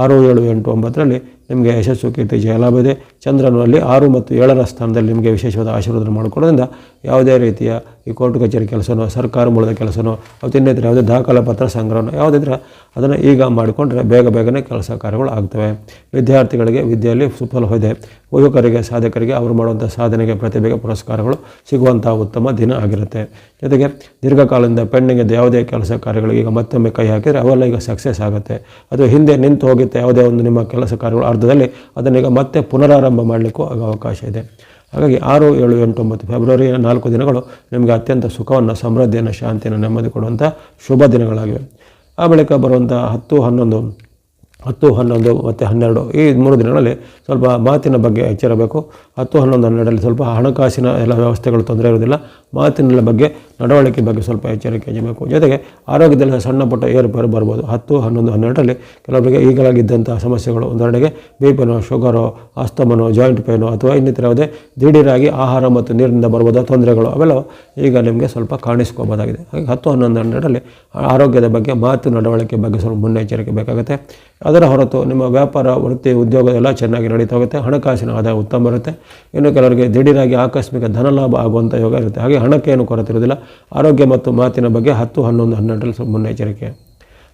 ಆರು ಏಳು ಎಂಟು ಒಂಬತ್ತರಲ್ಲಿ ನಿಮಗೆ ಯಶಸ್ಸು ಕೀರ್ತಿ ಜಯಲಾಭ ಇದೆ. ಚಂದ್ರನಲ್ಲಿ ಆರು ಮತ್ತು ಏಳರ ಸ್ಥಾನದಲ್ಲಿ ನಿಮಗೆ ವಿಶೇಷವಾದ ಆಶೀರ್ವಾದ ಮಾಡಿಕೊಡೋದ್ರಿಂದ ಯಾವುದೇ ರೀತಿಯ ಈ ಕೋರ್ಟ್ ಕಚೇರಿ ಕೆಲಸನೋ, ಸರ್ಕಾರ ಮೂಲದ ಕೆಲಸನೋ, ಅಥವಾ ಇನ್ನಿತರ ಯಾವುದೇ ದಾಖಲೆ ಪತ್ರ ಸಂಗ್ರಹನೋ ಯಾವುದಿದ್ರೆ ಅದನ್ನು ಈಗ ಮಾಡಿಕೊಂಡ್ರೆ ಬೇಗ ಬೇಗನೆ ಕೆಲಸ ಕಾರ್ಯಗಳು ಆಗ್ತವೆ. ವಿದ್ಯಾರ್ಥಿಗಳಿಗೆ ವಿದ್ಯೆಯಲ್ಲಿ ಸುಫಲವಿದೆ ಯುವಕರಿಗೆ, ಸಾಧಕರಿಗೆ ಅವರು ಮಾಡುವಂಥ ಸಾಧನೆಗೆ ಪ್ರತಿಭೆಗೆ ಪುರಸ್ಕಾರಗಳು ಸಿಗುವಂಥ ಉತ್ತಮ ದಿನ ಆಗಿರುತ್ತೆ. ಜೊತೆಗೆ ದೀರ್ಘಕಾಲದಿಂದ ಪೆಂಡಿಂಗ್ ಇದ್ದ ಯಾವುದೇ ಕೆಲಸ ಕಾರ್ಯಗಳಿಗೆ ಈಗ ಮತ್ತೊಮ್ಮೆ ಕೈ ಹಾಕಿದರೆ ಅವೆಲ್ಲ ಈಗ ಸಕ್ಸಸ್ ಆಗುತ್ತೆ. ಅದು ಹಿಂದೆ ನಿಂತು ಹೋಗುತ್ತೆ ಯಾವುದೇ ಒಂದು ನಿಮ್ಮ ಕೆಲಸ ಕಾರ್ಯಗಳು ಅರ್ಧದಲ್ಲಿ ಅದನ್ನೀಗ ಮತ್ತೆ ಪುನರಾರಂಭ ಮಾಡಲಿಕ್ಕೂ ಅವಕಾಶ ಇದೆ. ಹಾಗಾಗಿ ಆರು, ಏಳು ಎಂಟು ಒಂಬತ್ತು ಫೆಬ್ರವರಿಯ ನಾಲ್ಕು ದಿನಗಳು ನಿಮಗೆ ಅತ್ಯಂತ ಸುಖವನ್ನು, ಸಮೃದ್ಧಿಯನ್ನು, ಶಾಂತಿಯನ್ನು ನೆಮ್ಮದಿ ಕೊಡುವಂಥ ಶುಭ ದಿನಗಳಾಗಿವೆ. ಆ ಬಳಿಕ ಬರುವಂಥ ಹತ್ತು, ಹನ್ನೊಂದು ಹತ್ತು, ಹನ್ನೊಂದು ಮತ್ತು ಹನ್ನೆರಡು ಈ ಮೂರು ದಿನಗಳಲ್ಲಿ ಸ್ವಲ್ಪ ಮಾತಿನ ಬಗ್ಗೆ ಎಚ್ಚರಬೇಕು. ಹತ್ತು, ಹನ್ನೊಂದು ಹನ್ನೆರಡರಲ್ಲಿ ಸ್ವಲ್ಪ ಹಣಕಾಸಿನ ಎಲ್ಲ ವ್ಯವಸ್ಥೆಗಳು ತೊಂದರೆ ಇರೋದಿಲ್ಲ ಮಾತಿನ ಬಗ್ಗೆ, ನಡವಳಿಕೆ ಬಗ್ಗೆ ಸ್ವಲ್ಪ ಎಚ್ಚರಿಕೆ ಹೆಚ್ಚಬೇಕು ಜೊತೆಗೆ ಆರೋಗ್ಯದಲ್ಲಿ ಸಣ್ಣ ಪುಟ್ಟ ಏರುಪೇರು ಬರ್ಬೋದು. ಹತ್ತು, ಹನ್ನೊಂದು, ಹನ್ನೆರಡರಲ್ಲಿ ಕೆಲವರಿಗೆ ಈಗಲಾಗಿದ್ದಂಥ ಸಮಸ್ಯೆಗಳು. ಉದಾಹರಣೆಗೆ ಬಿ ಪಿನೋ ಶುಗರೋ ಆಸ್ತಮನೋ ಜಾಯಿಂಟ್ ಪೇನೋ ಅಥವಾ ಇನ್ನಿತರ ಯಾವುದೇ ದಿಢೀರಾಗಿ ಆಹಾರ ಮತ್ತು ನೀರಿನಿಂದ ಬರ್ಬೋದ ತೊಂದರೆಗಳು ಅವೆಲ್ಲ ಈಗ ನಿಮಗೆ ಸ್ವಲ್ಪ ಕಾಣಿಸ್ಕೋಬೋದಾಗಿದೆ. ಹಾಗೆ ಹತ್ತು, ಹನ್ನೊಂದು, ಹನ್ನೆರಡರಲ್ಲಿ ಆರೋಗ್ಯದ ಬಗ್ಗೆ ಮಾತು ನಡವಳಿಕೆ ಬಗ್ಗೆ ಸ್ವಲ್ಪ ಮುನ್ನೆಚ್ಚರಿಕೆ ಬೇಕಾಗುತ್ತೆ. ಅದರ ಹೊರತು ನಿಮ್ಮ ವ್ಯಾಪಾರ, ವೃತ್ತಿ, ಉದ್ಯೋಗ ಎಲ್ಲ ಚೆನ್ನಾಗಿ ನಡೀತಾ ಹೋಗುತ್ತೆ. ಹಣಕಾಸಿನ ಆದಾಯ ಉತ್ತಮ ಬರುತ್ತೆ ಇನ್ನು ಕೆಲವರಿಗೆ ದಿಢೀರಾಗಿ ಆಕಸ್ಮಿಕ ಧನಲಾಭ ಆಗುವಂಥ ಯೋಗ ಇರುತ್ತೆ. ಹಾಗೆ ಹಣಕ್ಕೆ ಏನು ಕೊರತೆ ಇರೋದಿಲ್ಲ ಆರೋಗ್ಯ ಮತ್ತು ಮಾತಿನ ಬಗ್ಗೆ ಹತ್ತು, ಹನ್ನೊಂದು, ಹನ್ನೆರಡರಲ್ಲಿ ಸ್ವಲ್ಪ ಮುನ್ನೆಚ್ಚರಿಕೆ.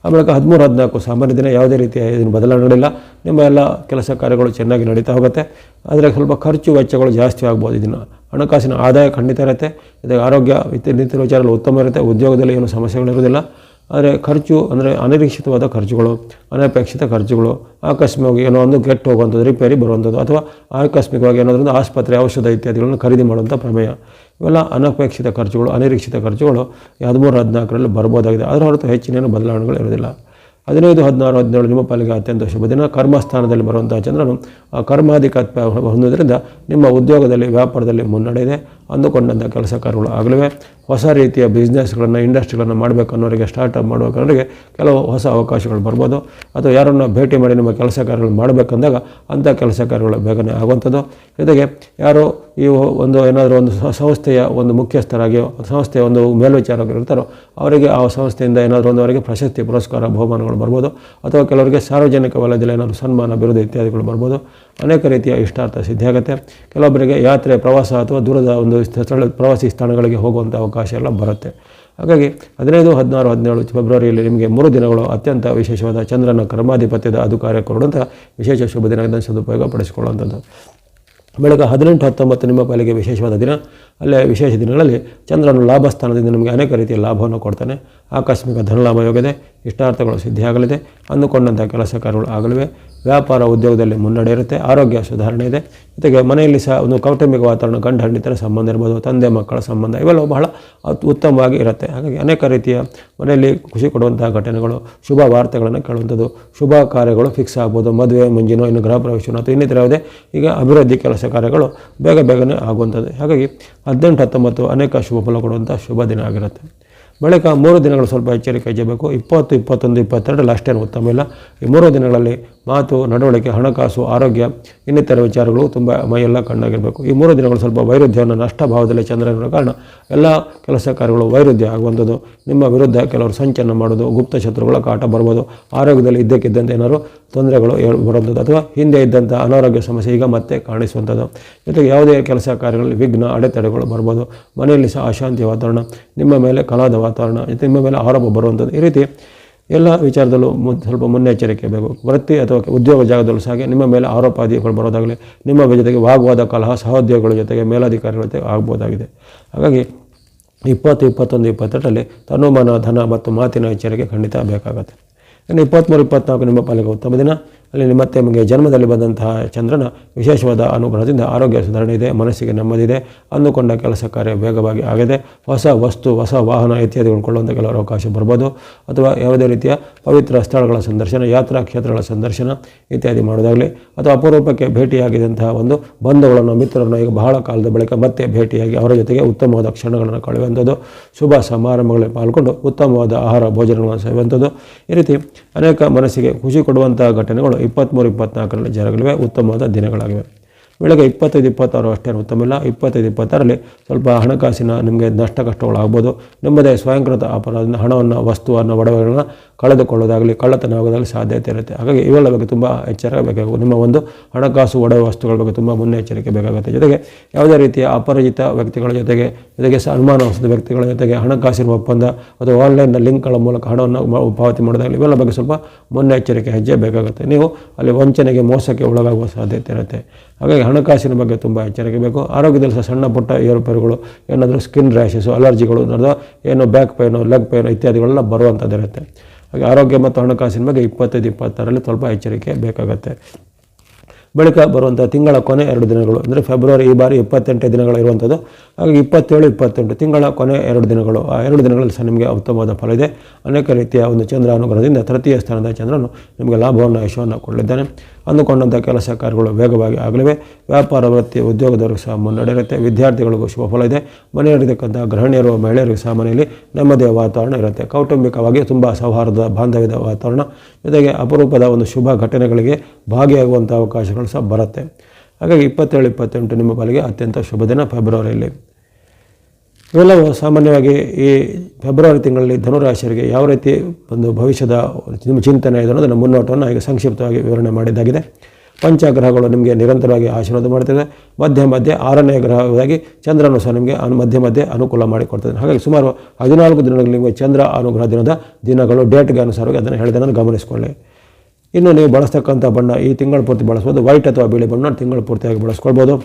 ಆಮೇಲೆ ಹದಿಮೂರು, ಹದಿನಾಲ್ಕು ಸಾಮಾನ್ಯ ದಿನ ಯಾವುದೇ ರೀತಿಯ ಬದಲಾವಣೆ ಬದಲಾವಣೆಗಳಿಲ್ಲ ನಿಮ್ಮ ಎಲ್ಲ ಕೆಲಸ ಕಾರ್ಯಗಳು ಚೆನ್ನಾಗಿ ನಡೀತಾ ಹೋಗುತ್ತೆ. ಆದರೆ ಸ್ವಲ್ಪ ಖರ್ಚು ವೆಚ್ಚಗಳು ಜಾಸ್ತಿ ಆಗ್ಬೋದು ಇದನ್ನು ಹಣಕಾಸಿನ ಆದಾಯ ಖಂಡಿತ ಇರುತ್ತೆ. ಇದಕ್ಕೆ ಆರೋಗ್ಯ ನಿಂತಿರುವ ವಿಚಾರಗಳು ಉತ್ತಮ ಇರುತ್ತೆ. ಉದ್ಯೋಗದಲ್ಲಿ ಏನು ಸಮಸ್ಯೆಗಳಿರೋದಿಲ್ಲ ಆದರೆ ಖರ್ಚು ಅಂದರೆ ಅನಿರೀಕ್ಷಿತವಾದ ಖರ್ಚುಗಳು, ಅನಪೇಕ್ಷಿತ ಖರ್ಚುಗಳು, ಆಕಸ್ಮಿಕವಾಗಿ ಏನೋ ಒಂದು ಗೆಟ್ ಹೋಗುವಂಥದ್ದು, ರಿಪೇರಿ ಬರುವಂಥದ್ದು ಅಥವಾ ಆಕಸ್ಮಿಕವಾಗಿ ಏನಾದ್ರೂ ಆಸ್ಪತ್ರೆ, ಔಷಧ ಇತ್ಯಾದಿಗಳನ್ನು ಖರೀದಿ ಮಾಡುವಂಥ ಪ್ರಮೇಯ. ಇವೆಲ್ಲ ಅನಪೇಕ್ಷಿತ ಖರ್ಚುಗಳು, ಅನಿರೀಕ್ಷಿತ ಖರ್ಚುಗಳು ಹದಿಮೂರು, ಹದಿನಾಲ್ಕರಲ್ಲಿ ಬರ್ಬೋದಾಗಿದೆ. ಅದರ ಹೊರತು ಹೆಚ್ಚಿನೇನು ಬದಲಾವಣೆಗಳು ಇರೋದಿಲ್ಲ ಹದಿನೈದು, ಹದಿನಾರು, ಹದಿನೇಳು ನಿಮ್ಮ ಪಾಲಿಗೆ ಅತ್ಯಂತ ಶುಭ ದಿನ. ಕರ್ಮಸ್ಥಾನದಲ್ಲಿ ಬರುವಂಥ ಚಂದ್ರನು ಕರ್ಮಾಧಿಕತ್ವ ಹೊಂದೋದ್ರಿಂದ ನಿಮ್ಮ ಉದ್ಯೋಗದಲ್ಲಿ ವ್ಯಾಪಾರದಲ್ಲಿ ಮುನ್ನಡೆ ಇದೆ. ಅಂದುಕೊಂಡಂಥ ಕೆಲಸ ಕಾರ್ಯಗಳು ಆಗಲಿವೆ ಹೊಸ ರೀತಿಯ ಬಿಸ್ನೆಸ್ಗಳನ್ನು ಇಂಡಸ್ಟ್ರಿಗಳನ್ನು ಮಾಡಬೇಕನ್ನೋರಿಗೆ ಸ್ಟಾರ್ಟಪ್ ಮಾಡಬೇಕನ್ನೋರಿಗೆ ಕೆಲವು ಹೊಸ ಅವಕಾಶಗಳು ಬರ್ಬೋದು. ಅಥವಾ ಯಾರನ್ನು ಭೇಟಿ ಮಾಡಿ ನಿಮ್ಮ ಕೆಲಸ ಕಾರ್ಯಗಳು ಮಾಡಬೇಕಂದಾಗ ಅಂಥ ಕೆಲಸ ಕಾರ್ಯಗಳು ಬೇಗನೆ ಆಗುವಂಥದ್ದು. ಜೊತೆಗೆ ಯಾರು ಈ ಒಂದು ಏನಾದರೂ ಒಂದು ಸಂಸ್ಥೆಯ ಒಂದು ಮುಖ್ಯಸ್ಥರಾಗಿಯೋ, ಸಂಸ್ಥೆಯ ಒಂದು ಮೇಲ್ವಿಚಾರಕರು ಇರ್ತಾರೋ, ಅವರಿಗೆ ಆ ಸಂಸ್ಥೆಯಿಂದ ಏನಾದರೂ ಒಂದು ಅವರಿಗೆ ಪ್ರಶಸ್ತಿ, ಪುರಸ್ಕಾರ, ಬಹುಮಾನಗಳು ಬರ್ಬೋದು. ಅಥವಾ ಕೆಲವರಿಗೆ ಸಾರ್ವಜನಿಕ ವಲಯದಲ್ಲಿ ಏನಾದರೂ ಸನ್ಮಾನ ಬಿರುದು ಇತ್ಯಾದಿಗಳು ಬರ್ಬೋದು. ಅನೇಕ ರೀತಿಯ ಇಷ್ಟಾರ್ಥ ಸಿದ್ಧಿಯಾಗುತ್ತೆ ಕೆಲವೊಬ್ಬರಿಗೆ ಯಾತ್ರೆ, ಪ್ರವಾಸ ಅಥವಾ ದೂರದ ಒಂದು ಸ್ಥಳ ಪ್ರವಾಸಿ ಸ್ಥಾನಗಳಿಗೆ ಹೋಗುವಂಥ ಅವಕಾಶ ಎಲ್ಲ ಬರುತ್ತೆ. ಹಾಗಾಗಿ ಹದಿನೈದು, ಹದಿನಾರು, ಹದಿನೇಳು ಫೆಬ್ರವರಿಯಲ್ಲಿ ನಿಮಗೆ ಮೂರು ದಿನಗಳು ಅತ್ಯಂತ ವಿಶೇಷವಾದ ಚಂದ್ರನ ಕರ್ಮಾಧಿಪತ್ಯದ ಅಧಿಕಾರ ಕೊಡುವಂಥ ವಿಶೇಷ ಶುಭ ದಿನ ಸದುಪಯೋಗ ಪಡಿಸಿಕೊಳ್ಳುವಂಥದ್ದು. ಬೆಳಗ್ಗೆ ಹದಿನೆಂಟು, ಹತ್ತೊಂಬತ್ತು ನಿಮ್ಮ ಪಾಲಿಗೆ ವಿಶೇಷವಾದ ದಿನ. ಅಲ್ಲೇ ವಿಶೇಷ ದಿನಗಳಲ್ಲಿ ಚಂದ್ರನು ಲಾಭ ಸ್ಥಾನದಿಂದ ನಿಮಗೆ ಅನೇಕ ರೀತಿಯ ಲಾಭವನ್ನು ಕೊಡ್ತಾನೆ. ಆಕಸ್ಮಿಕ ಧನಲಾಭ ಯೋಗದೆ ಇಷ್ಟಾರ್ಥಗಳು ಸಿದ್ಧಿಯಾಗಲಿದೆ. ಅಂದುಕೊಂಡಂಥ ಕೆಲಸ ಕಾರ್ಯಗಳು ಆಗಲಿವೆ. ವ್ಯಾಪಾರ ಉದ್ಯೋಗದಲ್ಲಿ ಮುನ್ನಡೆ ಇರುತ್ತೆ, ಆರೋಗ್ಯ ಸುಧಾರಣೆ ಇದೆ. ಜೊತೆಗೆ ಮನೆಯಲ್ಲಿ ಸಹ ಒಂದು ಕೌಟುಂಬಿಕ ವಾತಾವರಣ, ಗಂಡ ಹಣ್ಣಿತರ ಸಂಬಂಧ ಇರ್ಬೋದು, ತಂದೆ, ಮಕ್ಕಳ ಸಂಬಂಧ ಇವೆಲ್ಲವೂ ಬಹಳ ಉತ್ತಮವಾಗಿ ಇರುತ್ತೆ. ಹಾಗಾಗಿ ಅನೇಕ ರೀತಿಯ ಮನೆಯಲ್ಲಿ ಖುಷಿ ಕೊಡುವಂತಹ ಘಟನೆಗಳು, ಶುಭ ವಾರ್ತೆಗಳನ್ನು ಕೇಳುವಂಥದ್ದು, ಶುಭ ಕಾರ್ಯಗಳು ಫಿಕ್ಸ್ ಆಗ್ಬೋದು, ಮದುವೆ, ಮುಂಜಿನೋ, ಇನ್ನು ಗೃಹ ಪ್ರವೇಶನೋ ಅಥವಾ ಇನ್ನಿತರ ಯಾವುದೇ ಈಗ ಅಭಿವೃದ್ಧಿ ಕೆಲಸ ಕಾರ್ಯಗಳು ಬೇಗ ಬೇಗನೆ ಆಗುವಂಥದ್ದು. ಹಾಗಾಗಿ ಹದಿನೆಂಟು, ಹತ್ತೊಂಬತ್ತು ಅನೇಕ ಶುಭ ಫಲ ಕೊಡುವಂಥ ಶುಭ ದಿನ ಆಗಿರುತ್ತೆ. ಬಳಿಕ ಮೂರು ದಿನಗಳು ಸ್ವಲ್ಪ ಎಚ್ಚರಿಕೆ ಇಜ್ಜಬೇಕು ಇಪ್ಪತ್ತು, ಇಪ್ಪತ್ತೊಂದು, ಇಪ್ಪತ್ತೆರಡು ಲಾಸ್ಟ್ ಏನು ಉತ್ತಮ ಇಲ್ಲ. ಈ ಮೂರು ದಿನಗಳಲ್ಲಿ ಮಾತು, ನಡವಳಿಕೆ, ಹಣಕಾಸು, ಆರೋಗ್ಯ, ಇನ್ನಿತರ ವಿಚಾರಗಳು ತುಂಬ ಮೈಯೆಲ್ಲ ಕಣ್ಣಾಗಿರಬೇಕು. ಈ ಮೂರು ದಿನಗಳು ಸ್ವಲ್ಪ ವೈರುಧ್ಯವನ್ನು ನಷ್ಟ ಭಾವದಲ್ಲಿ ಚಂದ್ರನ ಕಾರಣ ಎಲ್ಲ ಕೆಲಸ ಕಾರ್ಯಗಳು ವೈರುಧ್ಯ ಆಗುವಂಥದ್ದು. ನಿಮ್ಮ ವಿರುದ್ಧ ಕೆಲವರು ಸಂಚನ ಮಾಡೋದು ಗುಪ್ತ ಶತ್ರುಗಳ ಕಾಟ ಬರ್ಬೋದು. ಆರೋಗ್ಯದಲ್ಲಿ ಇದ್ದಕ್ಕಿದ್ದಂತೆ ಏನಾದ್ರು ತೊಂದರೆಗಳು ಬರುವಂಥದ್ದು. ಅಥವಾ ಹಿಂದೆ ಇದ್ದಂಥ ಅನಾರೋಗ್ಯ ಸಮಸ್ಯೆ ಈಗ ಮತ್ತೆ ಕಾಣಿಸುವಂಥದ್ದು. ಜೊತೆಗೆ ಯಾವುದೇ ಕೆಲಸ ಕಾರ್ಯಗಳಲ್ಲಿ ವಿಘ್ನ, ಅಡೆತಡೆಗಳು ಬರ್ಬೋದು. ಮನೆಯಲ್ಲಿ ಸಹ ಅಶಾಂತಿ ವಾತಾವರಣ, ನಿಮ್ಮ ಮೇಲೆ ಕಲಾದ ವಾತಾವರಣ ಜೊತೆ ನಿಮ್ಮ ಮೇಲೆ ಆರೋಪ ಬರುವಂಥದ್ದು. ಈ ರೀತಿ ಎಲ್ಲ ವಿಚಾರದಲ್ಲೂ ಸ್ವಲ್ಪ ಮುನ್ನೆಚ್ಚರಿಕೆ ಬೇಕು. ವೃತ್ತಿ ಅಥವಾ ಉದ್ಯೋಗ ಜಾಗದಲ್ಲೂ ಸಹ ನಿಮ್ಮ ಮೇಲೆ ಆರೋಪಾದಿಗಳು ಬರೋದಾಗಲಿ, ನಿಮ್ಮ ಜೊತೆಗೆ ವಾಗ್ವಾದ ಕಲಹ ಸಹೋದ್ಯೋಗಿಗಳ ಜೊತೆಗೆ ಮೇಲಾಧಿಕಾರಿಗಳ ಜೊತೆ ಆಗ್ಬೋದಾಗಿದೆ. ಹಾಗಾಗಿ ಇಪ್ಪತ್ತು, ಇಪ್ಪತ್ತೊಂದು, ಇಪ್ಪತ್ತೆರಡರಲ್ಲಿ ತನುಮಾನ ಧನ ಮತ್ತು ಮಾತಿನ ಎಚ್ಚರಿಕೆ ಖಂಡಿತ ಬೇಕಾಗುತ್ತೆ. ಇನ್ನು ಇಪ್ಪತ್ತ್ಮೂರು, ಇಪ್ಪತ್ತ್ನಾಲ್ಕು ನಿಮ್ಮ ಪಾಲಿಗೆ ಉತ್ತಮ ದಿನ. ಅಲ್ಲಿ ಮತ್ತೆ ನಿಮಗೆ ಜನ್ಮದಲ್ಲಿ ಬಂದಂತಹ ಚಂದ್ರನ ವಿಶೇಷವಾದ ಅನುಗ್ರಹದಿಂದ ಆರೋಗ್ಯ ಸುಧಾರಣೆ ಇದೆ, ಮನಸ್ಸಿಗೆ ನೆಮ್ಮದಿದೆ ಅಂದುಕೊಂಡ ಕೆಲಸ ಕಾರ್ಯ ವೇಗವಾಗಿ ಆಗಿದೆ. ಹೊಸ ವಸ್ತು, ಹೊಸ ವಾಹನ ಇತ್ಯಾದಿಗಳು ಕೊಳ್ಳುವಂಥ ಕೆಲವರು ಅವಕಾಶ ಬರ್ಬೋದು. ಅಥವಾ ಯಾವುದೇ ರೀತಿಯ ಪವಿತ್ರ ಸ್ಥಳಗಳ ಸಂದರ್ಶನ, ಯಾತ್ರಾ ಕ್ಷೇತ್ರಗಳ ಸಂದರ್ಶನ ಇತ್ಯಾದಿ ಮಾಡೋದಾಗಲಿ ಅಥವಾ ಅಪರೂಪಕ್ಕೆ ಭೇಟಿಯಾಗಿದ್ದಂತಹ ಒಂದು ಬಂಧುಗಳನ್ನು, ಮಿತ್ರರನ್ನು ಈಗ ಬಹಳ ಕಾಲದ ಬಳಿಕ ಮತ್ತೆ ಭೇಟಿಯಾಗಿ ಅವರ ಜೊತೆಗೆ ಉತ್ತಮವಾದ ಕ್ಷಣಗಳನ್ನು ಕಳೆಯುವಂಥದ್ದು, ಶುಭ ಸಮಾರಂಭಗಳಲ್ಲಿ ಪಾಲ್ಗೊಂಡು ಉತ್ತಮವಾದ ಆಹಾರ ಭೋಜನಗಳನ್ನು ಸೇವಿಸುವಂಥದ್ದು ಈ ರೀತಿ ಅನೇಕ ಮನಸ್ಸಿಗೆ ಖುಷಿ ಕೊಡುವಂಥ ಘಟನೆಗಳು ಇಪ್ಪತ್ತ್ಮೂರು ಇಪ್ಪತ್ನಾಲ್ಕರಲ್ಲಿ ಜನಗಳಿವೆ ಉತ್ತಮವಾದ ದಿನಗಳಾಗಿವೆ. ಬೆಳಗ್ಗೆ ಇಪ್ಪತ್ತೈದು, ಇಪ್ಪತ್ತಾರು ಅಷ್ಟೇ ಉತ್ತಮಿಲ್ಲ ಇಪ್ಪತ್ತೈದು, ಇಪ್ಪತ್ತಾರಲ್ಲಿ ಸ್ವಲ್ಪ ಹಣಕಾಸಿನ ನಿಮಗೆ ನಷ್ಟ ಕಷ್ಟಗಳಾಗ್ಬೋದು. ನಿಮ್ಮದೇ ಸ್ವಯಂಕೃತ ಅಪರಾಧದಿಂದ ಹಣವನ್ನು, ವಸ್ತುವನ್ನು, ಒಡವೆಗಳನ್ನ ಕಳೆದುಕೊಳ್ಳೋದಾಗಲಿ ಕಳ್ಳತನ ಆಗೋದಾಗಲಿ ಸಾಧ್ಯತೆ ಇರುತ್ತೆ. ಹಾಗಾಗಿ ಇವೆಲ್ಲ ಬಗ್ಗೆ ತುಂಬ ಎಚ್ಚರ ಬೇಕಾಗುತ್ತೆ. ನಿಮ್ಮ ಒಂದು ಹಣಕಾಸು, ಒಡವೆ, ವಸ್ತುಗಳ ಬಗ್ಗೆ ತುಂಬ ಮುನ್ನೆಚ್ಚರಿಕೆ ಬೇಕಾಗುತ್ತೆ. ಜೊತೆಗೆ ಯಾವುದೇ ರೀತಿಯ ಅಪರಿಚಿತ ವ್ಯಕ್ತಿಗಳ ಜೊತೆಗೆ ಜೊತೆಗೆ ಸನ್ಮಾನ ಹೊಸದ ವ್ಯಕ್ತಿಗಳ ಜೊತೆಗೆ ಹಣಕಾಸಿನ ಒಪ್ಪಂದ ಅಥವಾ ಆನ್ಲೈನ್ ಲಿಂಕ್ಗಳ ಮೂಲಕ ಹಣವನ್ನು ಪಾವತಿ ಮಾಡೋದಾಗಲಿ, ಇವೆಲ್ಲ ಬಗ್ಗೆ ಸ್ವಲ್ಪ ಮುನ್ನೆಚ್ಚರಿಕೆ ಹೆಜ್ಜೆ ಬೇಕಾಗುತ್ತೆ. ನೀವು ಅಲ್ಲಿ ವಂಚನೆಗೆ ಮೋಸಕ್ಕೆ ಒಳಗಾಗುವ ಸಾಧ್ಯತೆ ಇರುತ್ತೆ. ಹಾಗಾಗಿ ಹಣಕಾಸಿನ ಬಗ್ಗೆ ತುಂಬ ಎಚ್ಚರಿಕೆ ಬೇಕು. ಆರೋಗ್ಯದಲ್ಲಿ ಸಹ ಸಣ್ಣ ಪುಟ್ಟ ಏರುಪೇರುಗಳು, ಏನಾದರೂ ಸ್ಕಿನ್ ರ್ಯಾಷಸ್ಸು ಅಲರ್ಜಿಗಳು ಅಥವಾ ಏನೋ ಬ್ಯಾಕ್ ಪೇನು ಲೆಗ್ ಪೇನು ಇತ್ಯಾದಿಗಳೆಲ್ಲ ಬರುವಂಥದ್ದಿರುತ್ತೆ. ಹಾಗೆ ಆರೋಗ್ಯ ಮತ್ತು ಹಣಕಾಸಿನ ಬಗ್ಗೆ ಇಪ್ಪತ್ತೈದು, ಇಪ್ಪತ್ತಾರಲ್ಲಿ ಸ್ವಲ್ಪ ಎಚ್ಚರಿಕೆ ಬೇಕಾಗುತ್ತೆ. ಬಳಿಕ ಬರುವಂಥ ತಿಂಗಳ ಕೊನೆ ಎರಡು ದಿನಗಳು, ಅಂದರೆ ಫೆಬ್ರವರಿ ಈ ಬಾರಿ ಇಪ್ಪತ್ತೆಂಟು ದಿನಗಳು ಇರುವಂಥದ್ದು. ಹಾಗಾಗಿ ಇಪ್ಪತ್ತೇಳು, ಇಪ್ಪತ್ತೆಂಟು ತಿಂಗಳ ಕೊನೆ ಎರಡು ದಿನಗಳು, ಆ ಎರಡು ದಿನಗಳಲ್ಲಿ ಸಹ ನಿಮಗೆ ಉತ್ತಮವಾದ ಫಲ ಇದೆ. ಅನೇಕ ರೀತಿಯ ಒಂದು ಚಂದ್ರ ಅನುಗ್ರಹದಿಂದ ತೃತೀಯ ಸ್ಥಾನದ ಚಂದ್ರನು ನಿಮಗೆ ಲಾಭವನ್ನು, ಯಶವನ್ನು ಕೊಡಲಿದ್ದಾನೆ. ಅಂದುಕೊಂಡಂಥ ಕೆಲಸ ಕಾರ್ಯಗಳು ವೇಗವಾಗಿ ಆಗಲಿವೆ. ವ್ಯಾಪಾರ, ವೃತ್ತಿ ಉದ್ಯೋಗದವರಿಗೂ ಸಹ ಮುನ್ನಡೆಯಿರುತ್ತೆ ವಿದ್ಯಾರ್ಥಿಗಳಿಗೂ ಶುಭ ಫಲ ಇದೆ. ಮನೆಯಲ್ಲಿರ್ತಕ್ಕಂಥ ಗೃಹಿಣಿಯರು ಮಹಿಳೆಯರಿಗೂ ಸಹ ಮನೆಯಲ್ಲಿ ನೆಮ್ಮದಿಯ ವಾತಾವರಣ ಇರುತ್ತೆ. ಕೌಟುಂಬಿಕವಾಗಿ ತುಂಬ ಸೌಹಾರ್ದ ಬಾಂಧವ್ಯದ ವಾತಾವರಣ. ಜೊತೆಗೆ ಅಪರೂಪದ ಒಂದು ಶುಭ ಘಟನೆಗಳಿಗೆ ಭಾಗಿಯಾಗುವಂಥ ಅವಕಾಶಗಳು ಸಹ ಬರುತ್ತೆ. ಹಾಗಾಗಿ ಇಪ್ಪತ್ತೇಳು, ಇಪ್ಪತ್ತೆಂಟು ನಿಮ್ಮ ಪಾಲಿಗೆ ಅತ್ಯಂತ ಶುಭ ದಿನ ಫೆಬ್ರವರಿಯಲ್ಲಿ. ಇವೆಲ್ಲವೂ ಸಾಮಾನ್ಯವಾಗಿ ಈ ಫೆಬ್ರವರಿ ತಿಂಗಳಲ್ಲಿ ಧನುರಾಶಿಯರಿಗೆ ಯಾವ ರೀತಿ ಒಂದು ಭವಿಷ್ಯದ ನಿಮ್ಮ ಚಿಂತನೆ ಇದೆ ಅನ್ನೋದನ್ನು ಮುನ್ನೋಟವನ್ನು ಈಗ ಸಂಕ್ಷಿಪ್ತವಾಗಿ ವಿವರಣೆ ಮಾಡಿದ್ದಾಗಿದೆ. ಪಂಚಗ್ರಹಗಳು ನಿಮಗೆ ನಿರಂತರವಾಗಿ ಆಶೀರ್ವಾದ ಮಾಡ್ತದೆ. ಮಧ್ಯ ಮಧ್ಯೆ ಆರನೇ ಗ್ರಹವಾಗಿ ಚಂದ್ರನು ಸಹ ನಿಮಗೆ ಅನು ಮಧ್ಯ ಮಧ್ಯೆ ಅನುಕೂಲ ಮಾಡಿಕೊಡ್ತದೆ. ಹಾಗಾಗಿ ಸುಮಾರು ಹದಿನಾಲ್ಕು ದಿನಗಳಲ್ಲಿ ನಿಮಗೆ ಚಂದ್ರ ಅನುಗ್ರಹ ದಿನದ ದಿನಗಳು, ಡೇಟ್ಗೆ ಅನುಸಾರವಾಗಿ ಅದನ್ನು ಹೇಳಿದ್ದನ್ನು ಗಮನಿಸಿಕೊಳ್ಳಿ. ಇನ್ನು ನೀವು ಬಳಸ್ತಕ್ಕಂಥ ಬಣ್ಣ ಈ ತಿಂಗಳ ಪೂರ್ತಿ ಬಳಸ್ಬೋದು. ವೈಟ್ ಅಥವಾ ಬಿಳಿ ಬಣ್ಣ ತಿಂಗಳ ಪೂರ್ತಿಯಾಗಿ ಬಳಸ್ಕೊಳ್ಬೋದು.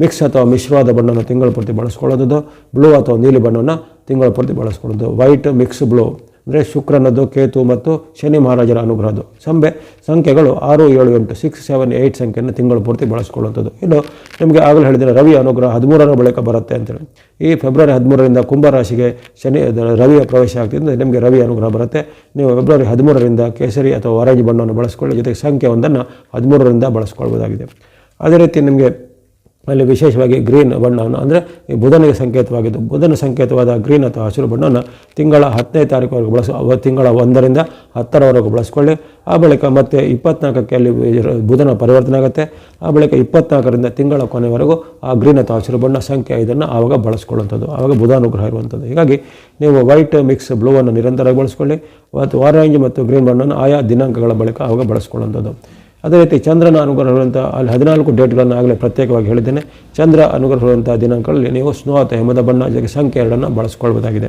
ಮಿಕ್ಸ್ ಅಥವಾ ಮಿಶ್ರವಾದ ಬಣ್ಣವನ್ನು ತಿಂಗಳ ಪೂರ್ತಿ ಬಳಸ್ಕೊಳ್ಳೋದು ಬ್ಲೂ ಅಥವಾ ನೀಲಿ ಬಣ್ಣವನ್ನು ತಿಂಗಳ ಪೂರ್ತಿ ಬಳಸ್ಕೊಳ್ಳೋದು. ವೈಟ್ ಮಿಕ್ಸ್ ಬ್ಲೂ ಅಂದರೆ ಶುಕ್ರನದ್ದು ಕೇತು ಮತ್ತು ಶನಿ ಮಹಾರಾಜರ ಅನುಗ್ರಹದ್ದು. ಸಂಬೆ ಸಂಖ್ಯೆಗಳು ಆರು, ಏಳು, ಎಂಟು ಸಿಕ್ಸ್ ಸೆವೆನ್ ಏಯ್ಟ್ ಸಂಖ್ಯೆಯನ್ನು ತಿಂಗಳು ಪೂರ್ತಿ ಬಳಸ್ಕೊಳ್ಳುವಂಥದ್ದು. ಇನ್ನು ನಿಮಗೆ ಆಗಲೇ ಹೇಳಿದರೆ ರವಿ ಅನುಗ್ರಹ ಹದಿಮೂರರ ಬಳಿಕ ಬರುತ್ತೆ ಅಂತೇಳಿ. ಈ ಫೆಬ್ರವರಿ ಹದಿಮೂರರಿಂದ ಕುಂಭರಾಶಿಗೆ ಶನಿ ರವಿಯ ಪ್ರವೇಶ ಆಗ್ತಿದ್ದರೆ ನಿಮಗೆ ರವಿ ಅನುಗ್ರಹ ಬರುತ್ತೆ. ನೀವು ಫೆಬ್ರವರಿ ಹದಿಮೂರರಿಂದ ಕೇಸರಿ ಅಥವಾ ಆರೆಂಜ್ ಬಣ್ಣವನ್ನು ಬಳಸ್ಕೊಳ್ಳಿ. ಜೊತೆಗೆ ಸಂಖ್ಯೆ ಒಂದನ್ನು ಹದಿಮೂರರಿಂದ ಬಳಸ್ಕೊಳ್ಬೋದಾಗಿದೆ. ಅದೇ ರೀತಿ ನಿಮಗೆ ಅಲ್ಲಿ ವಿಶೇಷವಾಗಿ ಗ್ರೀನ್ ಬಣ್ಣವನ್ನು, ಅಂದರೆ ಬುಧನಿಗೆ ಸಂಕೇತವಾಗಿದ್ದು, ಬುಧನ ಸಂಕೇತವಾದ ಗ್ರೀನ್ ಅಥವಾ ಹಸಿರು ಬಣ್ಣವನ್ನು ತಿಂಗಳ ಹತ್ತನೇ ತಾರೀಕುವರೆಗೂ ಬಳಸ ತಿಂಗಳ ಒಂದರಿಂದ ಹತ್ತರವರೆಗೂ ಬಳಸ್ಕೊಳ್ಳಿ. ಆ ಬಳಿಕ ಮತ್ತೆ ಇಪ್ಪತ್ನಾಲ್ಕಕ್ಕೆ ಅಲ್ಲಿ ಬುಧನ ಪರಿವರ್ತನೆ ಆಗುತ್ತೆ. ಆ ಬಳಿಕ ಇಪ್ಪತ್ನಾಲ್ಕರಿಂದ ತಿಂಗಳ ಕೊನೆವರೆಗೂ ಆ ಗ್ರೀನ್ ಅಥವಾ ಹಸಿರು ಬಣ್ಣ ಸಂಖ್ಯೆ ಇದನ್ನು ಆವಾಗ ಬಳಸ್ಕೊಳ್ಳುವಂಥದ್ದು, ಆವಾಗ ಬುಧಾನುಗ್ರಹ ಇರುವಂಥದ್ದು. ಹೀಗಾಗಿ ನೀವು ವೈಟ್ ಮಿಕ್ಸ್ ಬ್ಲೂವನ್ನು ನಿರಂತರವಾಗಿ ಬಳಸ್ಕೊಳ್ಳಿ, ಮತ್ತು ಆರೆಂಜ್ ಮತ್ತು ಗ್ರೀನ್ ಬಣ್ಣವನ್ನು ಆಯಾ ದಿನಾಂಕಗಳ ಬಳಿಕ ಆವಾಗ ಬಳಸ್ಕೊಳ್ಳುವಂಥದ್ದು. ಅದೇ ರೀತಿ ಚಂದ್ರನ ಅನುಗ್ರಹವಿರುವಂಥ ಅಲ್ಲಿ ಹದಿನಾಲ್ಕು ಡೇಟ್ಗಳನ್ನು ಆಗಲೇ ಪ್ರತ್ಯೇಕವಾಗಿ ಹೇಳಿದ್ದೇನೆ. ಚಂದ್ರ ಅನುಗ್ರಹವಿರುವಂಥ ದಿನಾಂಕಗಳಲ್ಲಿ ನೀವು ಸ್ನೋ ಅಥವಾ ಹಿಮದ ಬಣ್ಣ ಜೊತೆಗೆ ಸಂಖ್ಯೆ ಎರಡನ್ನು ಬಳಸ್ಕೊಳ್ಬೋದಾಗಿದೆ.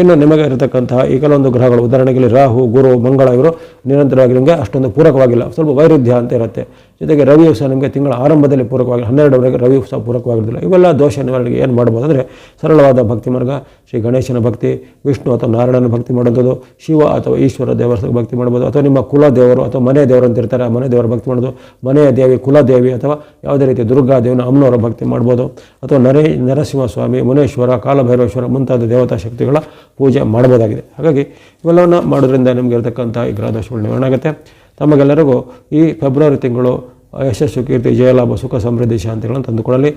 ಇನ್ನು ನಿಮಗೆ ಇರತಕ್ಕಂತಹ ಈ ಕೆಲವೊಂದು ಗ್ರಹಗಳು, ಉದಾಹರಣೆಗೆ ರಾಹು, ಗುರು, ಮಂಗಳ ಇವರು ನಿರಂತರವಾಗಿ ನಿಮಗೆ ಅಷ್ಟೊಂದು ಪೂರಕವಾಗಿಲ್ಲ. ಸ್ವಲ್ಪ ವೈರುಧ್ಯ ಅಂತ ಇರುತ್ತೆ. ಜೊತೆಗೆ ರವಿ ಸಹ ನಿಮಗೆ ತಿಂಗಳ ಆರಂಭದಲ್ಲಿ ಪೂರಕವಾಗಿ ಹನ್ನೆರಡವರೆಗೆ ರವಿ ಸಹ ಪೂರಕವಾಗಿರೋದಿಲ್ಲ ಇವೆಲ್ಲ ದೋಷ ನಿವಾರಣೆಗೆ ಏನು ಮಾಡ್ಬೋದು ಅಂದರೆ ಸರಳವಾದ ಭಕ್ತಿ ಮಾರ್ಗ, ಶ್ರೀ ಗಣೇಶನ ಭಕ್ತಿ, ವಿಷ್ಣು ಅಥವಾ ನಾರಾಯಣನ ಭಕ್ತಿ ಮಾಡೋದು ಶಿವ ಅಥವಾ ಈಶ್ವರ ದೇವರ ಭಕ್ತಿ ಮಾಡ್ಬೋದು ಅಥವಾ ನಿಮ್ಮ ಕುಲ ದೇವರು ಅಥವಾ ಮನೆ ದೇವರು ಅಂತ ಇರ್ತಾರೆ ಮನೆ ದೇವರ ಭಕ್ತಿ ಮಾಡೋದು ಮನೆಯ ದೇವಿ, ಕುಲದೇವಿ ಅಥವಾ ಯಾವುದೇ ರೀತಿ ದುರ್ಗಾ ದೇವನ ಅಮ್ಮನವರ ಭಕ್ತಿ ಮಾಡ್ಬೋದು, ಅಥವಾ ನರೇ, ನರಸಿಂಹಸ್ವಾಮಿ, ಮುನೇಶ್ವರ, ಕಾಲಭೈರವೇಶ್ವರ ಮುಂತಾದ ದೇವತಾ ಶಕ್ತಿಗಳ ಪೂಜೆ ಮಾಡ್ಬೋದಾಗಿದೆ. ಹಾಗಾಗಿ ಇವೆಲ್ಲವನ್ನು ಮಾಡೋದ್ರಿಂದ ನಿಮಗೆ ಇರತಕ್ಕಂಥ ಈ ಗ್ರಹದೋಷಗಳು ನಿವಾರಣೆ ಆಗುತ್ತೆ. ತಮಗೆಲ್ಲರಿಗೂ ಈ ಫೆಬ್ರವರಿ ತಿಂಗಳು ಯಶಸ್ಸು ಕೀರ್ತಿ ಜಯಲಾಭ ಸುಖ ಸಮೃದ್ಧಿ ಶಾಂತಿಗಳನ್ನು ತಂದುಕೊಳ್ಳಲಿ